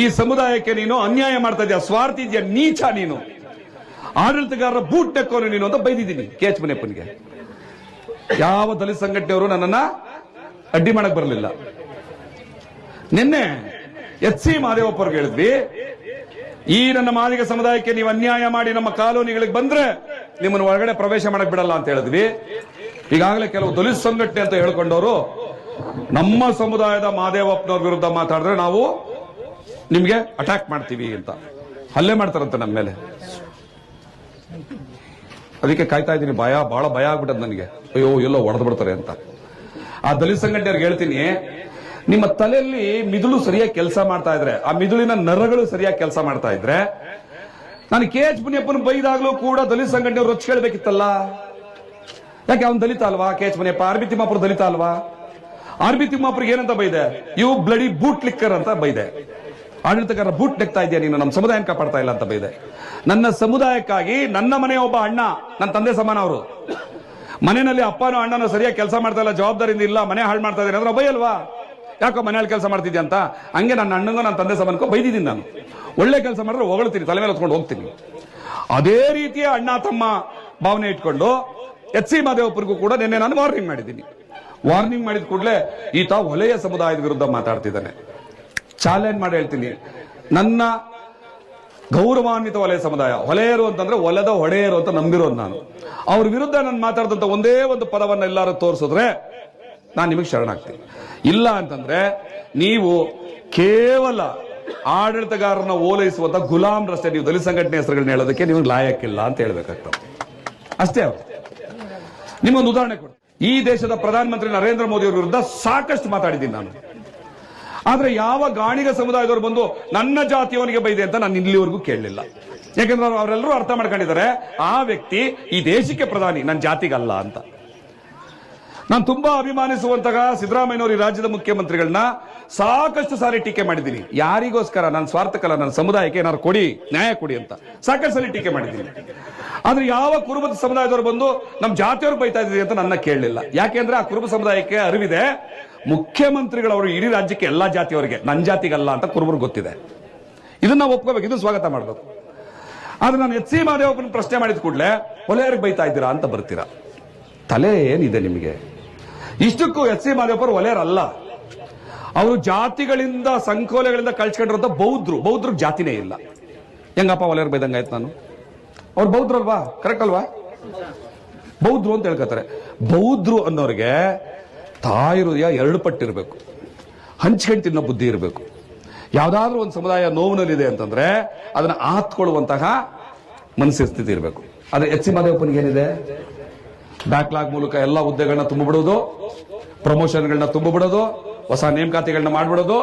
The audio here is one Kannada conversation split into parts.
ಈ ಸಮುದಾಯಕ್ಕೆ ನೀನು ಅನ್ಯಾಯ ಮಾಡ್ತಾ ಇದೆಯಾ, ಸ್ವಾರ್ಥ ಇದೆಯಾ, ನೀಚ ನೀನು. ಆಡಳಿತಗಾರರ ಬೂಟ್ ನೆಕ್ಕೋನು ನೀನು ಅಂತ ಬೈದಿದ್ದೀನಿ, ಕೆ ಮನೆಯಪ್ಪನಿಗೆ ಮುನಿಯಪ್ಪನಿಗೆ. ಯಾವ ದಲಿತ ಸಂಘಟನೆಯವರು ನನ್ನನ್ನ ಅಡ್ಡಿ ಮಾಡಕ್ ಬರಲಿಲ್ಲ. ನಿನ್ನೆ ಎಚ್ ಸಿ ಮಾದೇವಪ್ಪರ್ಗೆ ಹೇಳಿದ್ವಿ, ಈ ನನ್ನ ಮಾದಿಗ ಸಮುದಾಯಕ್ಕೆ ನೀವು ಅನ್ಯಾಯ ಮಾಡಿ ನಮ್ಮ ಕಾಲೋನಿಗಳಿಗೆ ಬಂದ್ರೆ ನಿಮ್ಮನ್ನು ಒಳಗಡೆ ಪ್ರವೇಶ ಮಾಡಕ್ ಬಿಡಲ್ಲ ಅಂತ ಹೇಳಿದ್ವಿ. ಈಗಾಗಲೇ ಕೆಲವು ದಲಿತ ಸಂಘಟನೆ ಅಂತ ಹೇಳ್ಕೊಂಡವರು, ನಮ್ಮ ಸಮುದಾಯದ ಮಾದೇವಪ್ಪನವ್ರ ವಿರುದ್ಧ ಮಾತಾಡಿದ್ರೆ ನಾವು ನಿಮ್ಗೆ ಅಟ್ಯಾಕ್ ಮಾಡ್ತೀವಿ ಅಂತ. ಹಲ್ಲೆ ಮಾಡ್ತಾರಂತೆ ನಮ್ಮ ಮೇಲೆ. ಅದಕ್ಕೆ ಕಾಯ್ತಾ ಇದ್ದೀನಿ, ಭಯ ಬಹಳ ಭಯ ಆಗ್ಬಿಟ್ಟದ್ ನನಗೆ. ಅಯ್ಯೋ, ಎಲ್ಲೋ ಹೊಡೆದು ಬಿಡ್ತಾರೆ ಅಂತ. ಆ ದಲಿತ ಸಂಘಟನೆಯವ್ರಿಗೆ ಹೇಳ್ತೀನಿ, ನಿಮ್ಮ ತಲೆಯಲ್ಲಿ ಮಿದುಳು ಸರಿಯಾಗಿ ಕೆಲಸ ಮಾಡ್ತಾ ಇದ್ರೆ, ಆ ಮಿದುಳಿನ ನರಗಳು ಸರಿಯಾಗಿ ಕೆಲಸ ಮಾಡ್ತಾ ಇದ್ರೆ, ನಾನು ಕೆ ಎಚ್ ಮುನಿಯಪ್ಪನ ಬೈದಾಗ್ಲೂ ಕೂಡ ದಲಿತ ಸಂಘಟನೆಯವ್ರು ರೊಚ್ಚ ಕೇಳಬೇಕಿತ್ತಲ್ಲ ಯಾಕೆ ಅವ್ನು ದಲಿತ ಅಲ್ವಾ, K H Muniyappa? R B Timmapur Dalit ಅಲ್ವಾ? ಆರ್ ಬಿ ತಿಮ್ಮಾಪುರಿಗೆ ಏನಂತ ಬೈದೆ? ಇವು ಬ್ಲಡಿ ಬೂಟ್ ಲಿಕ್ಕರ್ ಅಂತ ಬೈದೆ. ಆಡಳಿತಗಾರ ಬೂಟ್ ನೆಕ್ತಾ ಇದೆಯಾ ನೀನು? ನಮ್ಮ ಸಮುದಾಯ ಕಾಪಾಡ್ತಾ ಇಲ್ಲ ಅಂತ ಬೈದೆ. ನನ್ನ ಸಮುದಾಯಕ್ಕಾಗಿ ನನ್ನ ಮನೆಯ ಒಬ್ಬ ಅಣ್ಣ ನನ್ನ ತಂದೆ ಸಮಾನ ಅವರು. ಮನೆಯಲ್ಲಿ ಅಪ್ಪನೋ ಅಣ್ಣನೋ ಸರಿಯಾಗಿ ಕೆಲಸ ಮಾಡ್ತಾ ಇಲ್ಲ, ಜವಾಬ್ದಾರಿಯಿಂದ ಇಲ್ಲ, ಮನೆ ಹಾಳು ಮಾಡ್ತಾ ಇದ್ದಾರೆ ಅಂದ್ರೆ ಬೈಯಲ್ವಾ ಯಾಕೋ ಮನೆಯಲ್ಲಿ ಕೆಲಸ ಮಾಡ್ತಿದ್ದೆ ಅಂತ? ಹಂಗೆ ನನ್ನ ಅಣ್ಣಂಗೋ ನನ್ನ ತಂದೆ ಸಮಾನಕ್ಕೋ ಬೈದಿದ್ದೀನಿ ನಾನು. ಒಳ್ಳೆ ಕೆಲಸ ಮಾಡಿದ್ರೆ ಹೊಗಳ್ತೀನಿ, ತಲೆ ಮೇಲೆ ಹೊತ್ಕೊಂಡು ಹೋಗ್ತೀನಿ. ಅದೇ ರೀತಿಯ ಅಣ್ಣ, ತಮ್ಮ ಭಾವನೆ ಇಟ್ಕೊಂಡು ಎಚ್ ಸಿ ಮಾದೇವಪ್ಪರಿಗೂ ಕೂಡ ನಿನ್ನೆ ನಾನು ವಾರ್ನಿಂಗ್ ಮಾಡಿದ್ದೀನಿ. ವಾರ್ನಿಂಗ್ ಮಾಡಿದ ಕೂಡಲೇ ಈತ ಒಲೆಯ ಸಮುದಾಯದ ವಿರುದ್ಧ ಮಾತಾಡ್ತಿದ್ದಾನೆ. ಚಾಲೆಂಜ್ ಮಾಡಿ ಹೇಳ್ತೀನಿ. ನನ್ನ ಗೌರವಾನ್ವಿತ ವಲಯ ಸಮುದಾಯ ಹೊಲೆಯರು ಅಂತಂದ್ರೆ ಹೊಲದ ಹೊಡೆಯರು ಅಂತ ನಂಬಿರೋದು ನಾನು. ಅವ್ರ ವಿರುದ್ಧ ನಾನು ಮಾತಾಡಿದಂತ ಒಂದೇ ಒಂದು ಪದವನ್ನ ಎಲ್ಲರೂ ತೋರಿಸಿದ್ರೆ ನಾನು ನಿಮಗೆ ಶರಣಾಗ್ತೀನಿ. ಇಲ್ಲ ಅಂತಂದ್ರೆ ನೀವು ಕೇವಲ ಆಡಳಿತಗಾರರನ್ನ ಓಲೈಸುವಂತ ಗುಲಾಮ್ ರಸ್ತೆ, ನೀವು ದಲಿತ ಸಂಘಟನೆ ಹೆಸರುಗಳನ್ನ ಹೇಳೋದಕ್ಕೆ ನಿಮಗೆ ಲಾಯಕ್ಕಿಲ್ಲ ಅಂತ ಹೇಳ್ಬೇಕಾಗ್ತದೆ. ಅಷ್ಟೇ ಅವರು. ನಿಮ್ಮೊಂದು ಉದಾಹರಣೆ ಕೊಡಿ ಈ ದೇಶದ ಪ್ರಧಾನಮಂತ್ರಿ ನರೇಂದ್ರ ಮೋದಿ ವಿರುದ್ಧ ಸಾಕಷ್ಟು ಮಾತಾಡಿದ್ದೀನಿ ನಾನು. ಆದ್ರೆ ಯಾವ ಗಾಣಿಗ ಸಮುದಾಯದವರು ಬಂದು ನನ್ನ ಜಾತಿಯವನಿಗೆ ಬೈದೆ ಅಂತ ನಾನು ಇಲ್ಲಿವರೆಗೂ ಕೇಳಲಿಲ್ಲ. ಯಾಕಂದ್ರೆ ಅವ್ರು- ಅವರೆಲ್ಲರೂ ಅರ್ಥ ಮಾಡ್ಕೊಂಡಿದ್ದಾರೆ, ಆ ವ್ಯಕ್ತಿ ಈ ದೇಶಕ್ಕೆ ಪ್ರಧಾನಿ ನನ್ನ ಜಾತಿಗಲ್ಲ ಅಂತ. ನಾನು ತುಂಬಾ ಅಭಿಮಾನಿಸುವಂತಹ ಸಿದ್ದರಾಮಯ್ಯನವರು ಈ ರಾಜ್ಯದ ಮುಖ್ಯಮಂತ್ರಿಗಳನ್ನ ಸಾಕಷ್ಟು ಸಾರಿ ಟೀಕೆ ಮಾಡಿದ್ದೀನಿ. ಯಾರಿಗೋಸ್ಕರ? ನನ್ನ ಸ್ವಾರ್ಥಕ್ಕಲ್ಲ ನನ್ನ ಸಮುದಾಯಕ್ಕೆ ಏನಾದ್ರು ಕೊಡಿ, ನ್ಯಾಯ ಕೊಡಿ ಅಂತ. ಸಾಕಷ್ಟು ಸಾರಿ ಟೀಕೆ ಮಾಡಿದ್ದೀನಿ. ಆದ್ರೆ ಯಾವ ಕುರುಬದ ಸಮುದಾಯದವರು ಬಂದು ನಮ್ಮ ಜಾತಿಯವರು ಬೈತಾ ಇದ್ದೀವಿ ಅಂತ ನನ್ನ ಕೇಳಲಿಲ್ಲ. ಯಾಕೆಂದ್ರೆ ಆ ಕುರುಬ ಸಮುದಾಯಕ್ಕೆ ಅರಿವಿದೆ. ಮುಖ್ಯಮಂತ್ರಿಗಳವರು ಇಡೀ ರಾಜ್ಯಕ್ಕೆ ಎಲ್ಲಾ ಜಾತಿಯವರಿಗೆ ನನ್ನ ಜಾತಿಗಲ್ಲ ಅಂತ ಕುರುಬರು ಗೊತ್ತಿದೆ. ಇದನ್ನ ಒಪ್ಕೋಬೇಕು ಇದು ಸ್ವಾಗತ ಮಾಡಬೇಕು. ಆದ್ರೆ ನಾನು ಎಚ್ ಸಿ ಮಾದೇವಪ್ಪನ ಪ್ರಶ್ನೆ ಮಾಡಿದ ಕೂಡಲೇ ಹೊಲೆಯರಿಗೆ ಬೈತಾ ಇದ್ದೀರಾ? ಅಂತ ಬರ್ತೀರಾ. ತಲೆ ಏನಿದೆ ನಿಮಗೆ? ಇಷ್ಟಕ್ಕೂ ಎಚ್ ಸಿ ಮಾದೇವಪ್ಪರು ಒಲೆಯರಲ್ಲ. ಅವರು ಜಾತಿಗಳಿಂದ, ಸಂಕೋಲೆಗಳಿಂದ ಕಳ್ಸ್ಕೊಂಡಿರೋಂಥ ಬೌದ್ಧರು. ಬೌದ್ಧರಿಗೆ ಜಾತಿನೇ ಇಲ್ಲ. ಹೆಂಗಪ್ಪ ಒಲೆಯರ್ ಬೈದಂಗಾಯ್ತು ನಾನು? ಅವ್ರು ಬೌದ್ರಲ್ವಾ ಕರೆಕ್ಟ್ ಅಲ್ವಾ? ಬೌದ್ಧರು ಅಂತ ಹೇಳ್ಕೊತಾರೆ. ಬೌದ್ಧರು ಅನ್ನೋರಿಗೆ ತಾಯಿ ಹೃದಯ ಎರಡು ಪಟ್ಟಿರಬೇಕು. ಹಂಚ್ಕೊಂಡು ತಿನ್ನೋ ಬುದ್ಧಿ ಇರಬೇಕು. ಯಾವುದಾದ್ರೂ ಒಂದು ಸಮುದಾಯ ನೋವಿನಲ್ಲಿದೆ ಅಂತಂದ್ರೆ ಅದನ್ನ ಆತ್ಕೊಳ್ಳುವಂತಹ ಮನಸ್ಸಿನ ಸ್ಥಿತಿ ಇರಬೇಕು. ಆದರೆ ಎಚ್ ಸಿ ಮಾದೇವಪ್ಪನಿಗೆ ಏನಿದೆ ಬ್ಯಾಕ್ಲಾಗ್ ಮೂಲಕ ಎಲ್ಲ ಹುದ್ದೆಗಳನ್ನ ತುಂಬಿಬಿಡೋದು ಪ್ರಮೋಷನ್ಗಳನ್ನ ತುಂಬಿಬಿಡೋದು, ಹೊಸ ನೇಮಕಾತಿಗಳನ್ನ ಮಾಡ್ಬಿಡೋದು.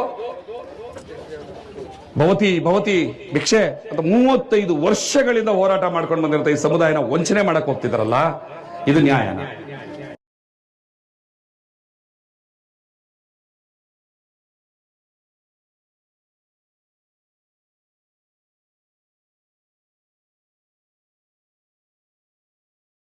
ಭವತಿ ಭವತಿ ಭಿಕ್ಷೆ ಅಂತ ಮೂವತ್ತೈದು ವರ್ಷಗಳಿಂದ ಹೋರಾಟ ಮಾಡ್ಕೊಂಡು ಬಂದಿರುತ್ತೆ ಈ ಸಮುದಾಯನ ವಂಚನೆ ಮಾಡಕ್ ಹೋಗ್ತಿದ್ರಲ್ಲ, ಇದು ನ್ಯಾಯನ?